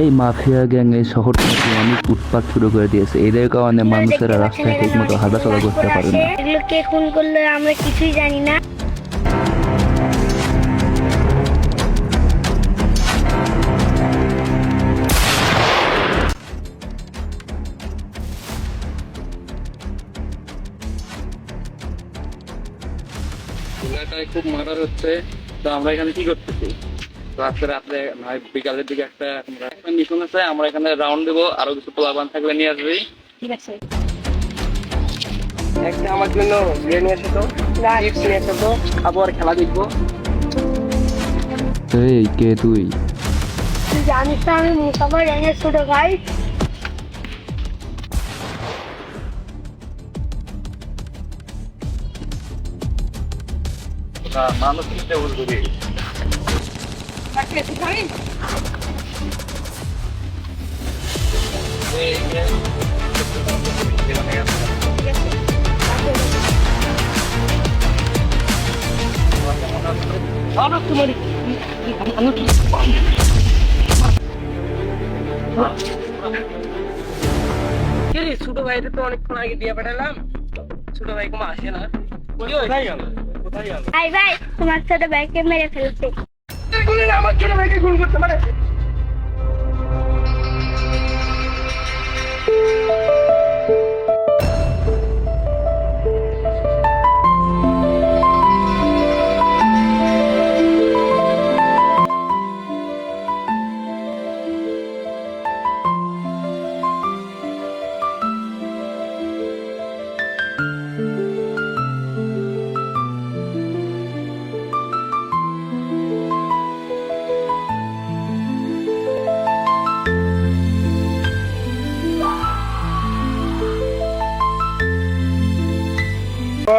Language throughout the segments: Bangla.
এই মাফিয়া গ্যাং এই শহরটাকে অনেক উৎপাত শুরু করে দিয়েছে। এদের কারণে মানুষেরা রাস্তায় ঠিক মতো হাঁটাচলা করতে পারে না। এগুলো কে খুন করল আমরা কিছুই জানি না। খুব মার্ডার হচ্ছে তো আমরা এখানে কি করতেছি? তো আজকে রাত্রে বিকালের দিকে একটা মিশন আছে আমরা এখানে রাউন্ড দেবো আরও কিছু পোলাবান থাকলে নিয়ে আসবি। ঠিক আছে। একটা আমার জন্য ইয়ে নিয়ে এসে তো। চিপস নিয়ে এসে তো। খাব আর খেলা দেখব। এই কে তুই? জানিস তো আমি মুসাফর গ্যাংয়ের ছোট ভাই? মানুষ কিনতে ছোট ভাইদের তো অনেকক্ষণ আগে দিয়ে পাঠালাম। ছোট ভাই কোনো আসে না। কোথায় গেল কোথায় গেল? ভাই ভাই, তোমার ছোট ভাইকে মেরে ফেলছে। আমার ছোট মেয়েকে গুণ করতে পারে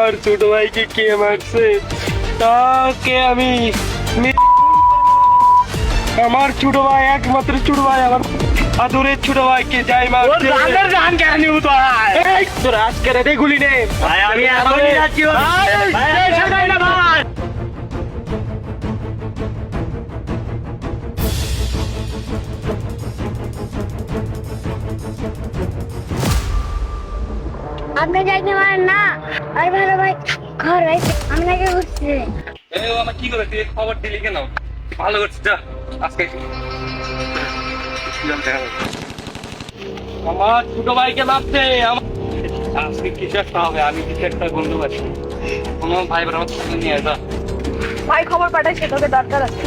আর ছোট ভাইকে কে মারছে তাকে আমি আমার ছোট ভাই একমাত্র ছোট ভাই আমার আদুরের ছোট ভাইকে যাই মারছে। জান কেন এই তোর আজকে রে গুলি নে। ভাই আমি ভাই আপনি যাইতে পারেন না। আর ভালো ভাই ঘর ভাই আপনাকে বুঝছে এই ও আমার কি করে তুই খবর দিলি কেন? ভালো করছিস যা আজকে আমার ছোট ভাইকে ভাবছে আমার আজকে কিছু একটা হবে আমি কিছু একটা গন্ধ পাচ্ছি কোনো ভাই বোন নিয়ে যা। ভাই খবর পাঠাইছে তোকে দরকার আছে।